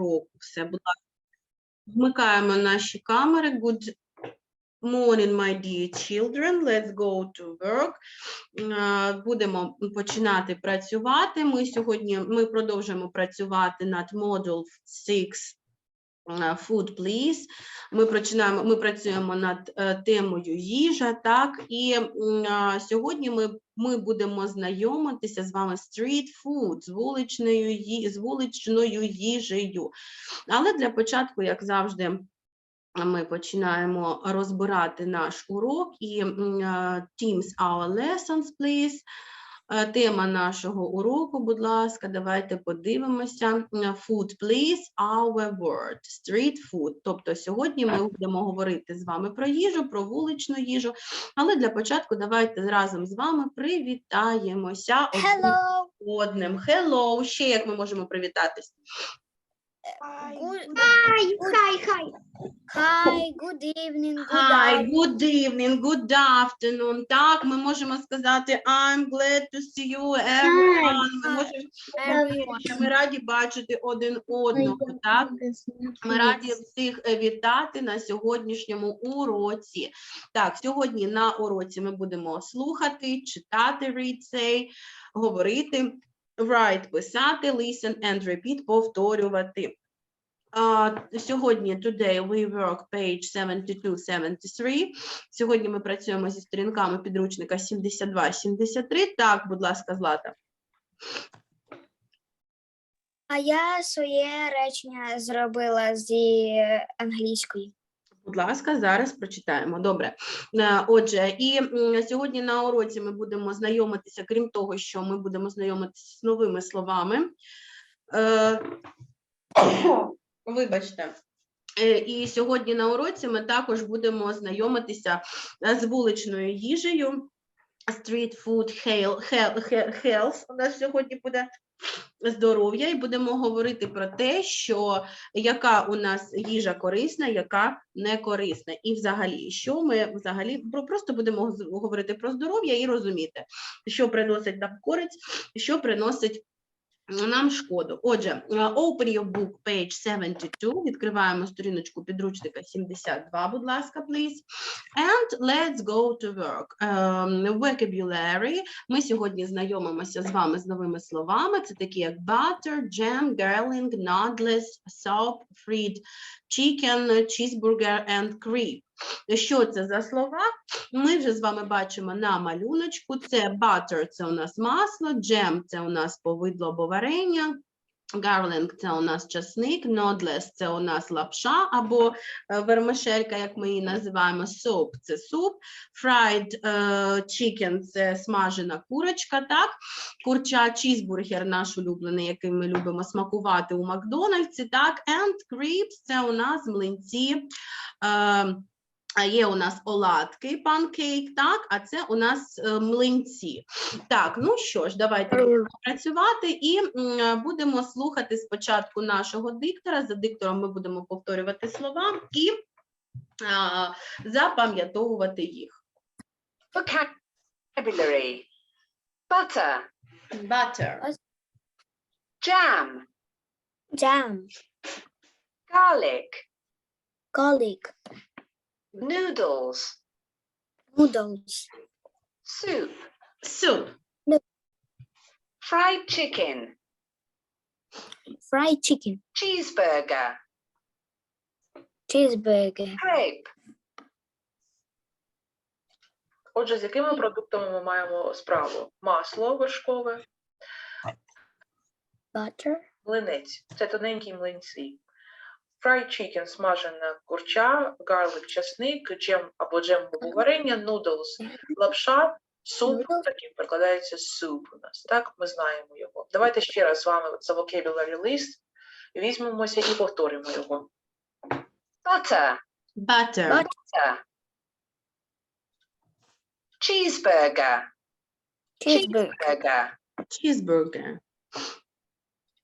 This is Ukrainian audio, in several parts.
кроку. Все, будь ласка. Вмикаємо наші камери. Good morning, my dear children. Let's go to work. Будемо починати працювати. Ми сьогодні ми продовжуємо працювати над Module 6 е, Food, please. Ми починаємо, ми працюємо над е, темою їжа, так, і а, сьогодні ми, ми будемо знайомитися з вами street food, з вуличною, з вуличною їжею. Але для початку, як завжди, ми починаємо розбирати наш урок і Teams Our Lessons, please. Е, Тема нашого уроку, будь ласка, давайте подивимося. М, Food, please, our word, street food. Тобто сьогодні ми будемо говорити з вами про їжу, про вуличну їжу. Але для початку давайте разом з вами привітаємося Hello. одним. Hello! Ще як ми можемо привітатись? Good, Hi, hi, hi. hi, good evening, good Hi, afternoon. good evening, good afternoon. Так, ми можемо сказати I'm glad to see you everyone. Ми можемо everyone. що ми раді бачити один одного. Так, ми раді всіх е, вітати на сьогоднішньому уроці. Так, сьогодні на уроці ми будемо слухати, читати read, say, говорити, write, писати, listen and repeat, повторювати. А, сьогодні today we work page 72-73. Сьогодні ми працюємо зі сторінками підручника 72-73. Так, будь ласка, Злата. А я своє речення зробила зі англійської. Будь ласка, зараз прочитаємо. Добре. Е, Отже, і сьогодні на уроці ми будемо знайомитися, крім того, що ми будемо знайомитися з новими словами. Е, Вибачте. Е, І сьогодні на уроці ми також будемо знайомитися з вуличною їжею. Street food health, health у нас сьогодні буде здоров'я, і будемо говорити про те, що яка у нас їжа корисна, яка не корисна. І взагалі, що ми взагалі про- просто будемо говорити про здоров'я і розуміти, що приносить нам користь, що приносить нам шкоду. Отже, е, open your book, page 72, відкриваємо сторіночку підручника 72, будь ласка, please. And let's go to work. Ем, vocabulary. Ми сьогодні знайомимося з вами з новими словами. Це такі як butter, jam, garlic, nodless, soap, fried, chicken, cheeseburger and crepe. Що це за слова? Ми вже з вами бачимо на малюночку. Це butter – це у нас масло, jam – це у нас повидло або варення, Garlic – це у нас часник, nodless – це у нас лапша або е, вермишелька, як ми її називаємо, soup – це суп, е, chicken – це смажена курочка, так? Курча чізбургер наш улюблений, який ми любимо смакувати у Макдональдсі, так? And crepes – це у нас млинці, а є у нас оладки, панкейк, так, а це у нас е, млинці. Так, ну що ж, давайте будемо працювати і м, е, будемо слухати спочатку нашого диктора. За диктором ми будемо повторювати слова і а, запам'ятовувати їх. Vocabulary. Butter, Butter, jam, Jam, garlic, garlic, noodles, noodles, soup, soup, fried chicken, fried chicken, cheeseburger, cheeseburger, crepe, Отже, з якими продуктами ми маємо справу? Масло вершкове, butter, млинець. Це тоненькі млинці. Fried chicken – смажена курча, garlic – часник, джем або джемове варення, noodles – лапша, суп, такий перекладається суп у нас. Так, ми знаємо його. Давайте ще раз з вами за vocabulary list візьмемося і повторимо його. butter, butter, Butter. butter, cheeseburger, cheeseburger, burger, cheeseburger,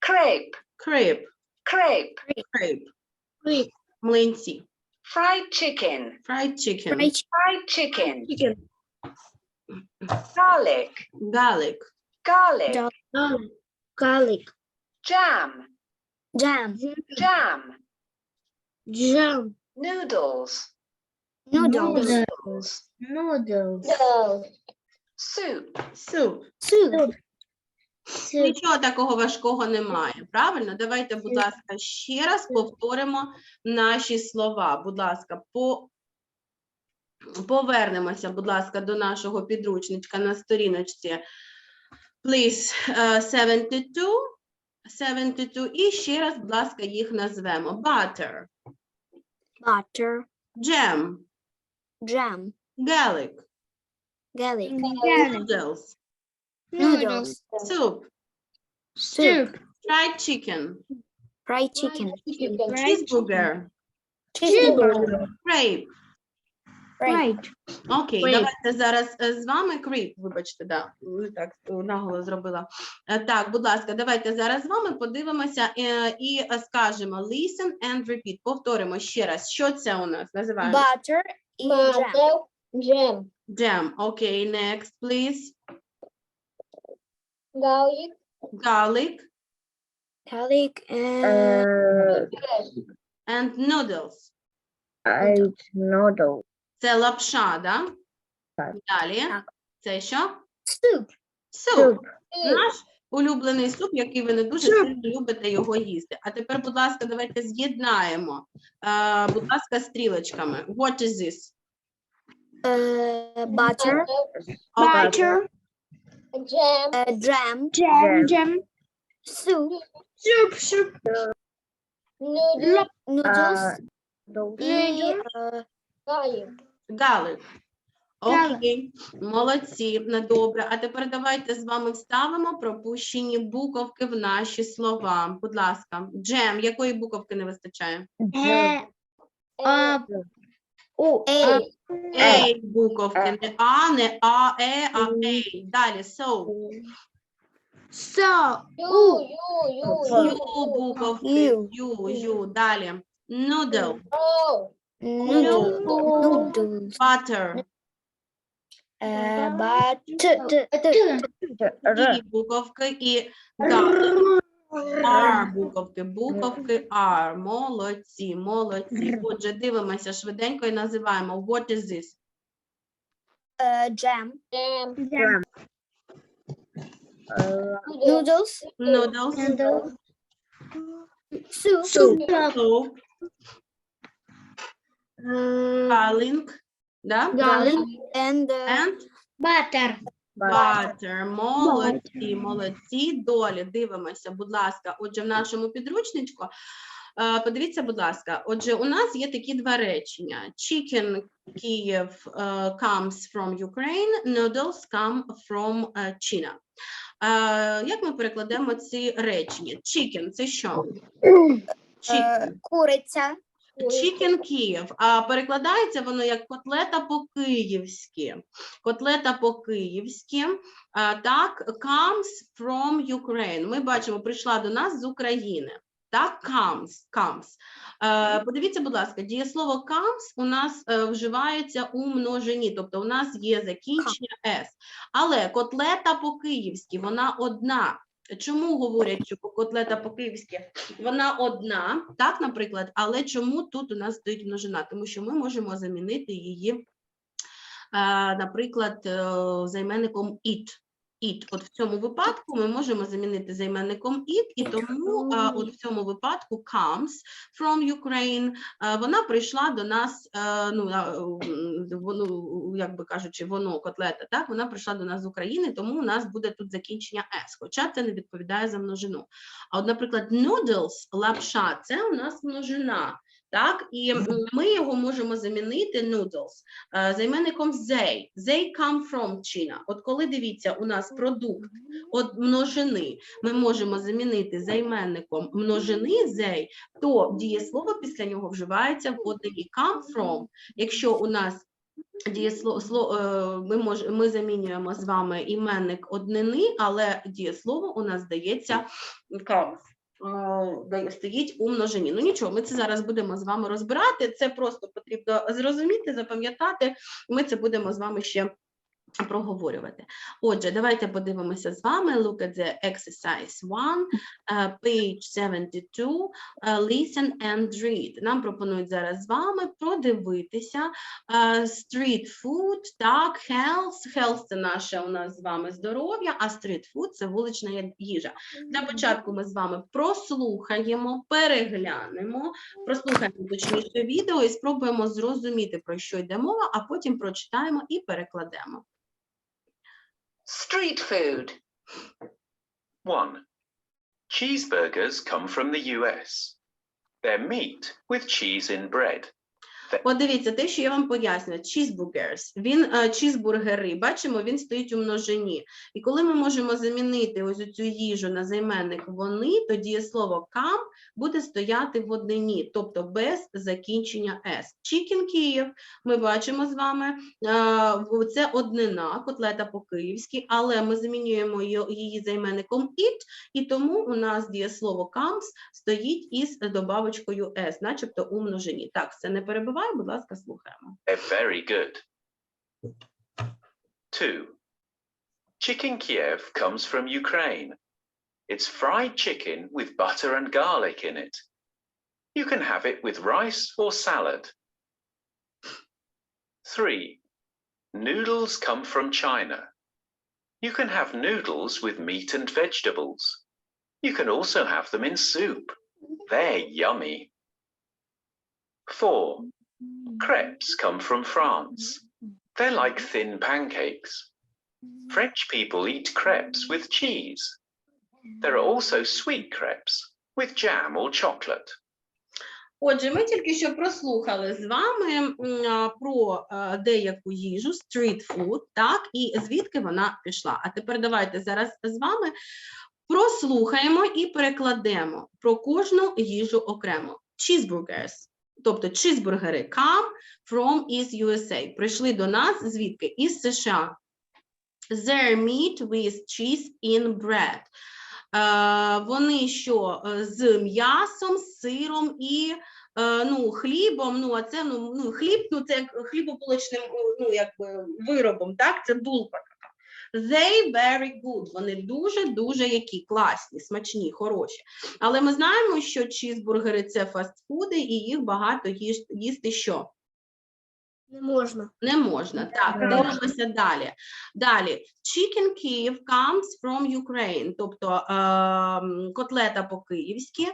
crepe, crepe, crepe, crepe, Crepe. млинці, fried chicken, fried chicken, fried chi- fried chicken, chicken, garlic, garlic, garlic, garlic, garlic, jam, Jam. Jam. Jam. Noodles. Noodles. Noodles. Noodles. Soup. Суп. Soup. Нічого такого важкого немає. Правильно? Давайте, будь ласка, ще раз повторимо наші слова. Будь ласка, по... повернемося, будь ласка, до нашого підручничка на сторіночці. Please, е, 72. 72. І ще раз, будь ласка, їх назвемо. Butter, Butter. jam, Jam. garlic, Garlic. noodles, Noodles. soup, Soup. fried chicken, Fried chicken. cheeseburger, Cheeseburger. Fried. Окей, Crepe. давайте зараз е, з вами кріп, вибачте, да, так е, наголос зробила. Е, Так, будь ласка, давайте зараз з вами подивимося е, і е, скажемо listen and repeat. Повторимо ще раз, що це у нас називаємо? Butter і jam. Jam. Jam. Окей, next, please. Garlic. Garlic Garlic and and noodles. noodle. Це лапша, да? Так. Далі. Так. Це що? soup. Суп. Наш улюблений суп, який ви не дуже сильно любите його їсти. А тепер, будь ласка, давайте з'єднаємо. Е, будь ласка, стрілочками. What is this? Uh, butter. Окей. Jam. Uh, jam. Jam. Jam. Soup. Soup. Soup. Noodle. Noodles. Noodles. uh, Garlic. Garlic. Окей, молодці, ну, добре. А тепер давайте з вами вставимо пропущені буковки в наші слова. Будь ласка, джем, якої буковки не вистачає? uh, uh, O. A. Ей, буковки, не А, не А, Е, а Ей. Далі, so. So. U. U. U. Ю буковки, Ю. ю, ю. Далі, noodle, O. Noodles. Noodles. butter, Uh, but t, t, t, і буковки, і garlic. R буковки, буковки R. Молодці, молодці. Отже, дивимося швиденько і називаємо what is this? uh, jam. Jam. Noodles. Noodles, Soup. soap, Uh, garlic, да? garlic and uh, and butter. Butter. Молодці, молодці. Долі, дивимося, будь ласка. Отже, в нашому підручничку. е, Подивіться, будь ласка. Отже, у нас є такі два речення: Chicken Kyiv е, comes from Ukraine, noodles come from е, China. Як ми перекладемо ці речення? Chicken – це що? Chicken. Uh, куриця. Chicken Kyiv. А перекладається воно як котлета по-київськи. Котлета по-київськи. Так, comes from Ukraine. Ми бачимо, прийшла до нас з України. Так, comes, comes. Е, подивіться, будь ласка, дієслово comes у нас е, вживається у множині, тобто у нас є закінчення s. Але котлета по-київськи, вона одна. Чому говорять, що котлета по-київськи вона одна, так, наприклад, але чому тут у нас стоїть множина? Тому що ми можемо замінити її, е, наприклад, е, займенником it. It. От в цьому випадку ми можемо замінити займенником it, і тому е, от в цьому випадку comes from Ukraine, е, вона прийшла до нас, е, ну, м, воно, як би кажучи, воно котлета, так, вона прийшла до нас з України, тому у нас буде тут закінчення s, хоча це не відповідає за множину. А от, наприклад, noodles, лапша, це у нас множина. Так, і ми його можемо замінити noodles е, займенником they. They come from China. От коли дивіться, у нас продукт от множини, ми можемо замінити займенником множини they, то дієслово після нього вживається в однині come from. Якщо у нас дієслово е, ми, мож, ми замінюємо з вами іменник однини, але дієслово у нас здається comes. Е, Стоїть у множині. Ну нічого, ми це зараз будемо з вами розбирати. Це просто потрібно зрозуміти, запам'ятати. Ми це будемо з вами ще проговорювати. Отже, давайте подивимося з вами. Look at the exercise 1, uh, page 72, uh, listen and read. Нам пропонують зараз з вами продивитися uh, street food, так, health. Health – це наше у нас з вами здоров'я, а street food – це вулична їжа. Для початку ми з вами прослухаємо, переглянемо, прослухаємо точніше відео і спробуємо зрозуміти, про що йде мова, а потім прочитаємо і перекладемо. Street food. 1. Cheeseburgers come from the US. They're meat with cheese in bread. От дивіться, те, що я вам пояснюю, cheeseburgers, він е, чізбургери, бачимо, він стоїть у множині. І коли ми можемо замінити ось цю їжу на займенник вони, то дієслово come буде стояти в однині, тобто без закінчення s. Chicken Kyiv, ми бачимо з вами, е, це однина, котлета по-київськи, але ми замінюємо її займенником it, і тому у нас дієслово comes стоїть із добавочкою s, начебто у множині. Так, це не перебиває, будь ласка, слухаємо. They're very good. 2. Chicken Kiev comes from Ukraine. It's fried chicken with butter and garlic in it. You can have it with rice or salad. 3. Noodles come from China. You can have noodles with meat and vegetables. You can also have them in soup. They're yummy. 4. Crepes come from France. They're like thin pancakes. French people eat crepes with cheese. There are also sweet crepes with jam or chocolate. Отже, ми тільки що прослухали з вами м, про е, деяку їжу, street food, так, і звідки вона пішла. А тепер давайте зараз з вами прослухаємо і перекладемо про кожну їжу окремо. Cheeseburgers, тобто чізбургери come from is USA. Прийшли до нас звідки? Із США. Their meat with cheese in bread. Е, вони що е, з м'ясом, сиром і е, ну, хлібом. Ну, а це ну, ну, хліб, ну, це як хлібополочним ну, якби, виробом, так? Це булка. They very good. Вони дуже-дуже які класні, смачні, хороші. Але ми знаємо, що чізбургери це фастфуди, і їх багато їсти що? Не можна. Не можна. Так, дивимося далі. Далі. Chicken Kyiv comes from Ukraine, тобто ем, котлета по-київськи, е,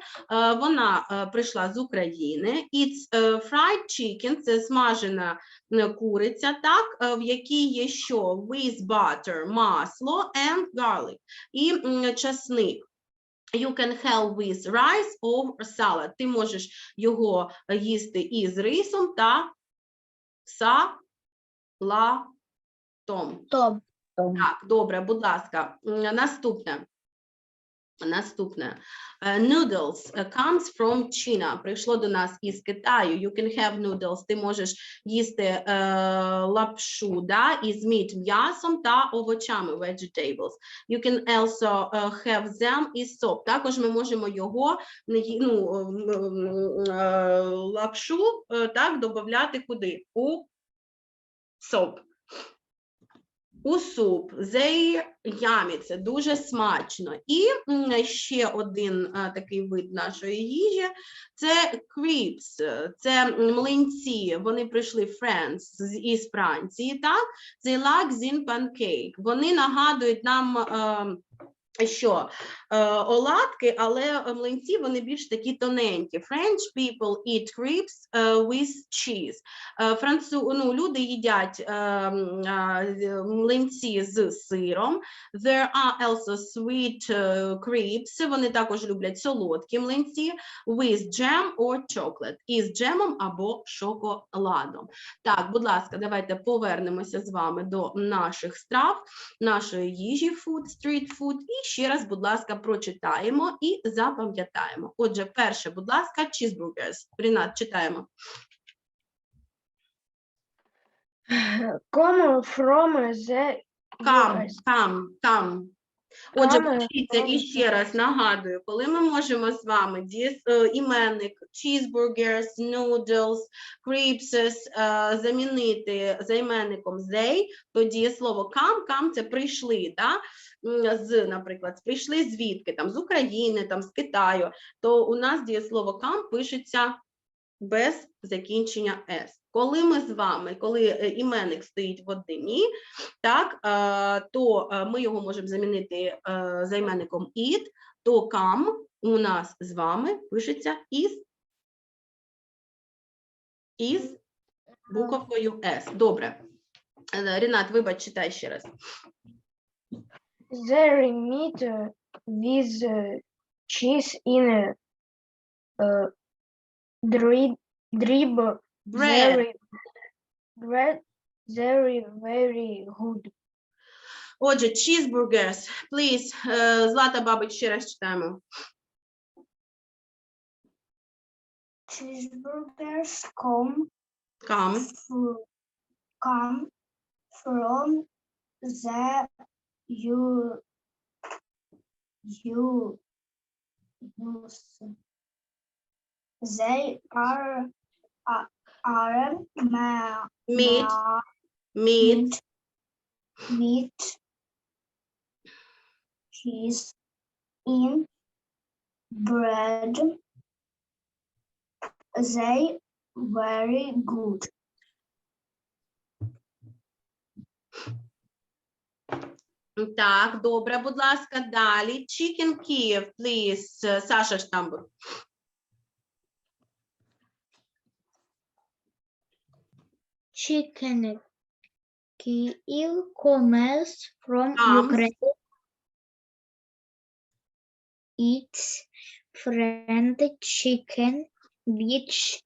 вона е, прийшла з України. It's е, fried chicken, це смажена е, куриця, так, е, в якій є що? With butter, масло and garlic. І м, часник. You can have with rice or salad. Ти можеш його е, їсти із рисом та салатом. Том. Так, добре, будь ласка. Наступне. Наступне. Е, Noodles е, comes from China. Прийшло до нас із Китаю. You can have noodles. Ти можеш їсти е, лапшу да, із міт м'ясом та овочами vegetables. You can also have them із соп. Також ми можемо його ну, лапшу так додати куди? У соп. У суп, зей ямі, це дуже смачно. І ще один а, такий вид нашої їжі це crepes, е, це млинці. Вони прийшли Френс із Франції, так? They like thin pancake. Вони нагадують нам. Що е, оладки, але млинці вони більш такі тоненькі. French people eat crepes е, with cheese. Е, Францу... ну, люди їдять е, млинці з сиром. There are also sweet е, crepes. Вони також люблять солодкі млинці with jam or chocolate. Із джемом або шоколадом. Так, будь ласка, давайте повернемося з вами до наших страв, нашої їжі, food, street food. І ще раз, будь ласка, прочитаємо і запам'ятаємо. Отже, перше, будь ласка, cheeseburgers. Рінат, читаємо. Come from the Come, US. come, come. Отже, Ками, вчіться і ще раз нагадую, коли ми можемо з вами е, іменник cheeseburgers, noodles, crepes е, замінити займенником they, то дієслово come, come – це прийшли, да? з, наприклад, прийшли звідки, там, з України, там, з Китаю, то у нас дієслово come пишеться без закінчення s. Коли ми з вами, коли е, іменник стоїть в однині, так, е, то е, ми його можемо замінити е, займенником it, то come у нас з вами пишеться із, із буковкою S. Добре. Рінат, вибач, читай ще раз. There meat uh, with cheese in a drip Bread. very bread very very good. Отже, cheeseburgers, please. Е, Злата Бабич, ще раз читаємо. Cheeseburgers come Come. fr- come from the you you use. They are uh, are ma- Meat, ma- meat, meat cheese in bread. They very good. Так, добре, будь ласка, далі. Chicken Kiev, please. Е, Саша Штамбур. Chicken Kyiv comes from Comes. Ukraine. It's friend chicken, which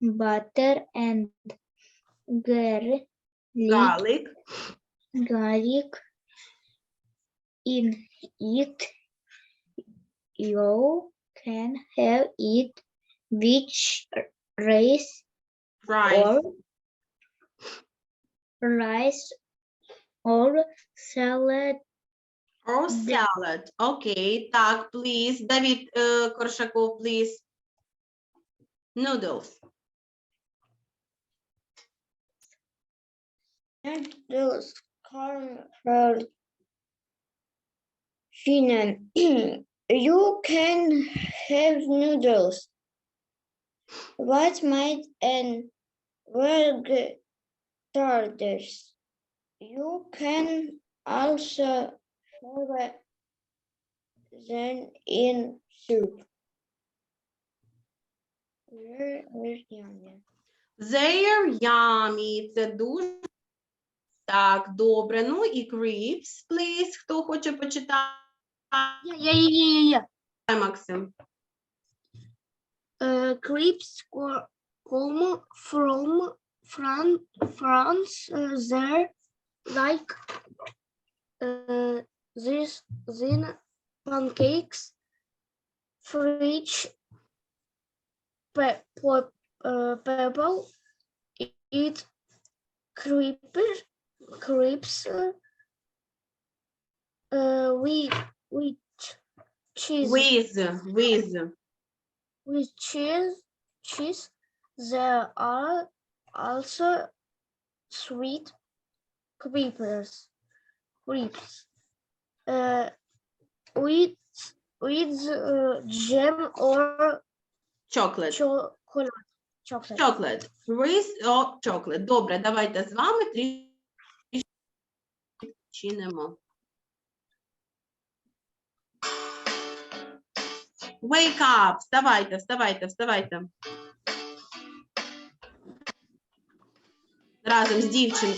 butter and garlic, Garlic. garlic in it. You can have it which rice Rice. or rice or salad Or salad. Окей, так, please. Давид е, Коршаков, please. Noodles. Noodles come from China. you can have noodles. What might and veg starters. You can also have them in soup. Is yummy? They're yummy. Це дуже так, добре. Ну і crepes, please. Хто хоче почитати? Yeah, yeah, yeah, yeah, yeah. Максим. Uh, crepes come from Fran- France. Uh, they're like uh, this thin pancakes, French pe- po- uh, purple, eat crepes, crepes, uh, uh, with, with cheese. With, with. with cheese, cheese, there are also sweet creepers, creeps, uh, with with uh, jam or Chocolate. chocolate. Chocolate. Chocolate. With or chocolate. Добре, давайте з вами трішки чинимо. Wake up! Вставайте, вставайте, вставайте. Another new day.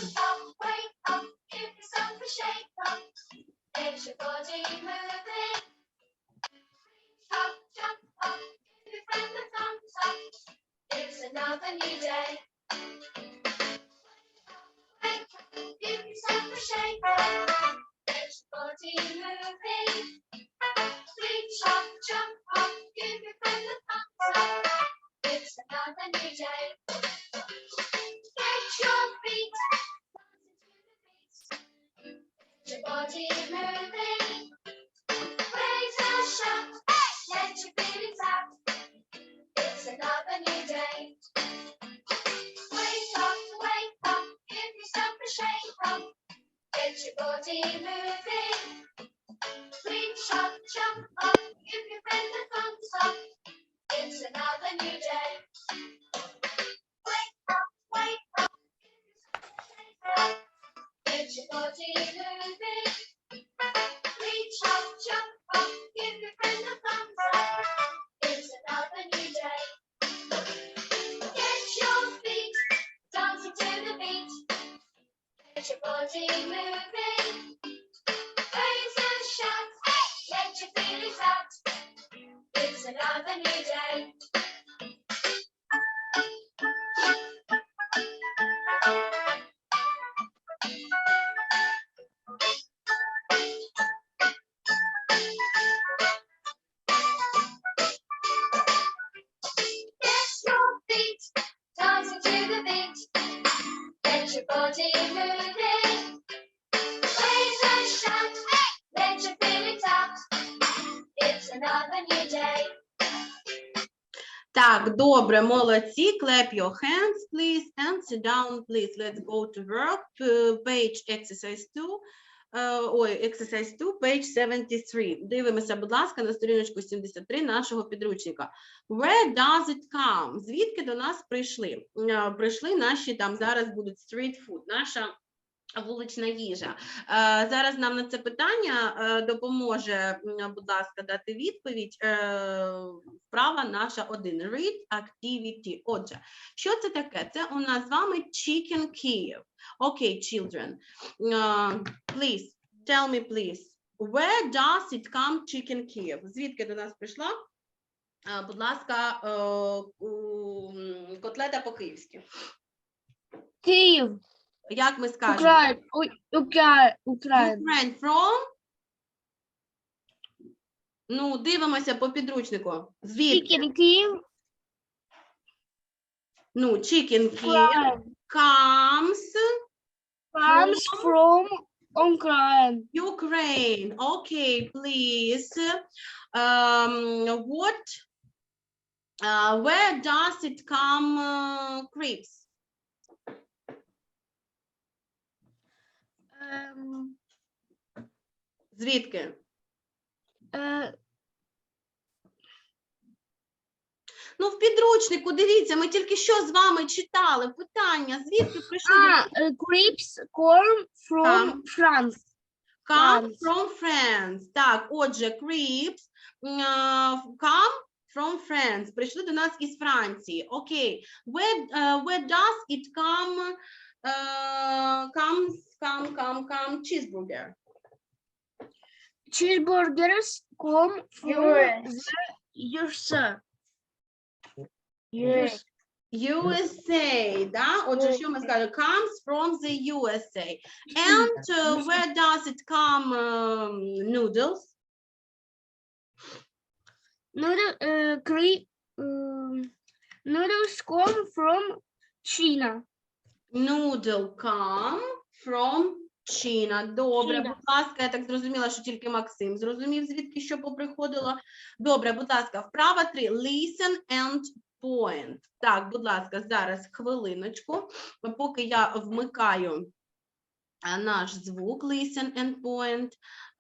watching you learn. Так, добре, молодці. Clap your hands, please, and sit down, please. Let's go to work. Page exercise 2. Е, Ой, exercise 2, page 73. Дивимося, будь ласка, на сторіночку 73 нашого підручника. Where does it come? Звідки до нас прийшли? Е, Прийшли наші, там зараз будуть street food, наша вулична їжа. Е, Зараз нам на це питання е, допоможе, будь ласка, дати відповідь. е, Вправа наша один. Read activity. Отже, що це таке? Це у нас з вами Chicken Kyiv. Окей, children. Please, tell me, please. Where does it come Chicken Kyiv? Звідки до нас прийшла? Будь ласка, котлета по-київськи. Київ, Як ми скажемо? Ukraine from? Ну, дивимося по підручнику. Звідки? Чикен Київ, Ну, chicken Ukraine. comes Comes from Ukraine. Ukraine. Okay, please. Um, what? Uh, where does it come? Uh, crepes. Звідки? е, Ну, в підручнику, дивіться, ми тільки що з вами читали питання. Звідки прийшли? А, е, grapes come from Там. France. Come France. from France. Так, отже, crepes м, а, come from France. Прийшли до нас із Франції. Окей. Where, uh, where does it come? Uh, comes, come, come, come, cheeseburger. Cheeseburgers come from US. the USA. Yes. USA, да? Отже, що ми скажемо? Comes from the USA. And uh, where does it come? um, noodles. Noodle, uh, cre- um, noodles come from China. Noodle come from China. Добре, China. будь ласка, я так зрозуміла, що тільки Максим зрозумів, звідки що поприходило. Добре, будь ласка, вправа три. Listen and point. Так, будь ласка, зараз хвилиночку, поки я вмикаю наш звук listen and point.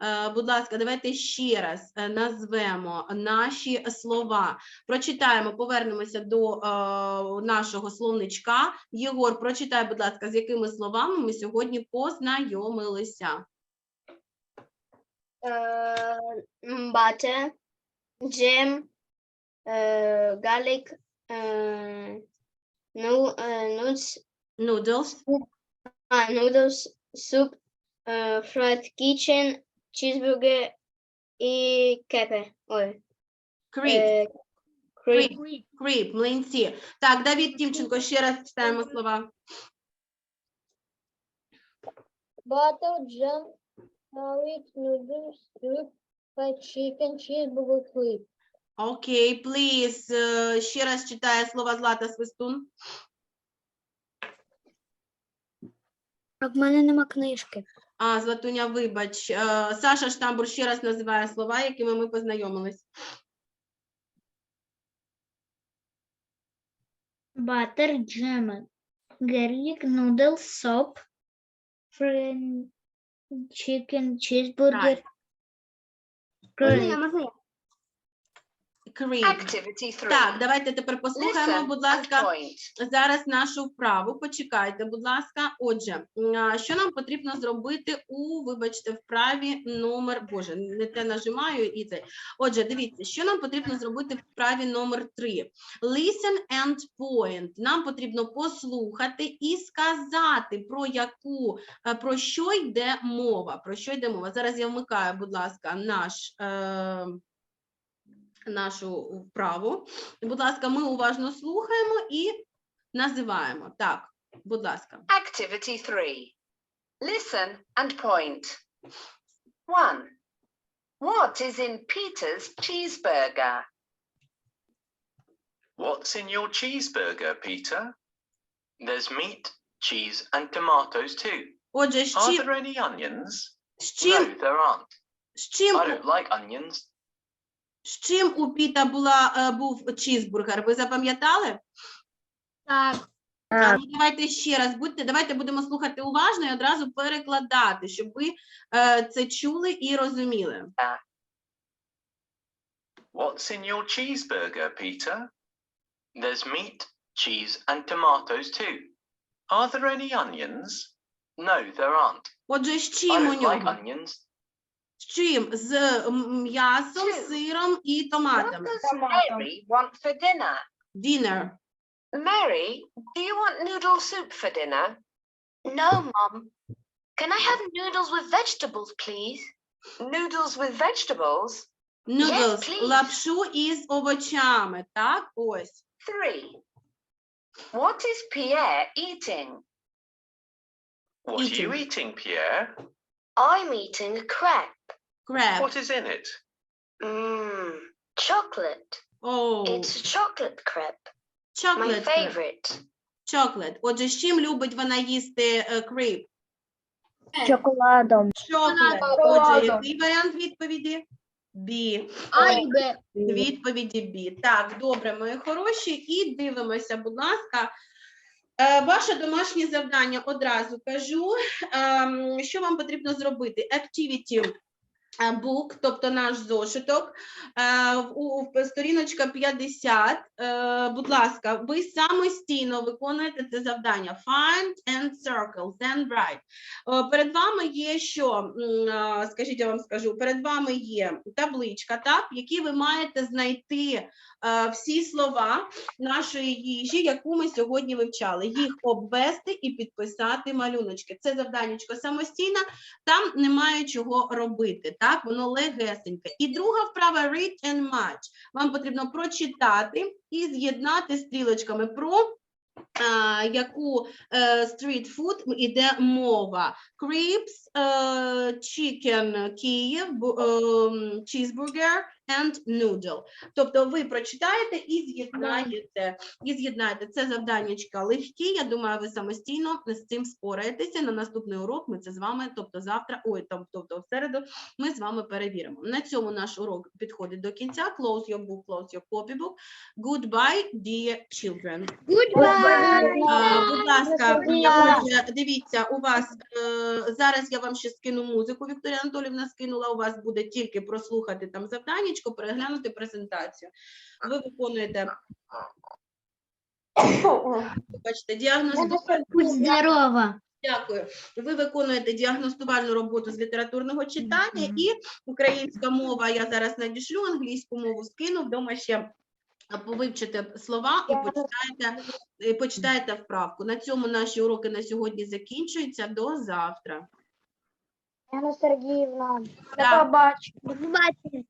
Е, Будь ласка, давайте ще раз е, назвемо наші слова. Прочитаємо, повернемося до е, нашого словничка. Єгор, прочитай, будь ласка, з якими словами ми сьогодні познайомилися. Butter, jam, garlic, Noodles, noodles, soup, uh, fried kitchen, cheeseburger і кепе. Ой, creep, е, кріп. creep, creep, млинці. Так, Давід Тімченко, ще раз читаємо слова. Butter, jam, garlic, noodles, soup, fried chicken, cheeseburger, creep. Окей, please. Е, Ще раз читає слова Злата Свистун. А в мене нема книжки. А, Златуня, вибач. Е, Саша Штамбур ще раз називає слова, якими ми познайомились. butter, jam, garlic, noodles, soup, fried chicken, cheeseburger, Можна я, можна я? Creep. Activity 3. Так, давайте тепер послухаємо, Listen будь and ласка, point. зараз нашу вправу. Почекайте, будь ласка. Отже, а, що нам потрібно зробити у, вибачте, вправі номер, боже, не те нажимаю і це. Отже, дивіться, що нам потрібно зробити в вправі номер 3. Listen and point. Нам потрібно послухати і сказати, про яку, е, про що йде мова. Про що йде мова? Зараз я вмикаю, будь ласка, наш. Е нашу вправу. Будь ласка, ми уважно слухаємо і називаємо. Так, будь ласка. Activity 3. Listen and point. 1. What is in Peter's cheeseburger? What's in your cheeseburger, Peter? There's meat, cheese, and tomatoes too. Отже, з Are чим, there any onions? з чим, No, there aren't. з чим, I don't like onions. З чим у Піта була, е, був чізбургер? Ви запам'ятали? Так. А, ну, давайте ще раз будьте, давайте будемо слухати уважно і одразу перекладати, щоб ви е, це чули і розуміли. What's in your cheeseburger, Peter? There's meat, cheese, and tomatoes too. Are there any onions? No, there aren't. Отже, з I чим у don't like нього? onions. З чим? З м, м'ясом, Чим? сиром і What томатами. does Mary want for dinner? Dinner. Mary, do you want noodle soup for dinner? No, Mum. Can I have noodles with vegetables, please? Noodles with vegetables? Noodles. please. Лапшу із овочами. Так, ось. Three. What is Pierre eating? What are you Eating. eating, Pierre? I'm eating a crepe. Crab. What is in it? Mmm. Chocolate. Oh, It's a chocolate crepe. My chocolate. crepe. favorite. Chocolate. Отже, з чим любить вона їсти кріп? Шоколадом. Chocolate. Отже, який варіант відповіді? B. А і Б. Відповіді B. Так, добре, мої хороші. І дивимося, будь ласка. Е, Ваше домашнє завдання одразу кажу, ем, що вам потрібно зробити. Activity е, book, тобто наш зошиток, е, у, сторіночка 50. Е, Будь ласка, ви самостійно виконуєте це завдання. Find and circle, then write. Перед вами є що? Скажіть, я вам скажу, перед вами є табличка, так, в якій ви маєте знайти всі слова нашої їжі, яку ми сьогодні вивчали. Їх обвести і підписати малюночки. Це завданнячко самостійно, там немає чого робити. Так, воно легесеньке. І друга вправа read and match. Вам потрібно прочитати і з'єднати стрілочками про. а, Яку е, стріт фуд іде мова? Кріпс, chicken Київ, бу- cheeseburger and noodle. Тобто ви прочитаєте і з'єднаєте. І з'єднаєте. Це завданнячка легкі. Я думаю, ви самостійно з цим спораєтеся. На наступний урок ми це з вами, тобто завтра, ой, там, тобто в середу, ми з вами перевіримо. На цьому наш урок підходить до кінця. Close your book, close your copybook. Goodbye, dear children. А, Будь ласка, дивіться, у вас е, зараз я вам ще скину музику. Вікторія Анатолівна скинула. У вас буде тільки прослухати там завданнячко, переглянути презентацію. Ви виконуєте бачите, діагноз. Здорова. Дякую. Ви виконуєте діагностувальну роботу з літературного читання Мгм. і українська мова. Я зараз надішлю англійську мову, скину вдома ще. Повивчите слова і почитайте, і почитайте вправку. На цьому наші уроки на сьогодні закінчуються. До завтра. Анна Сергіївна. До побачення.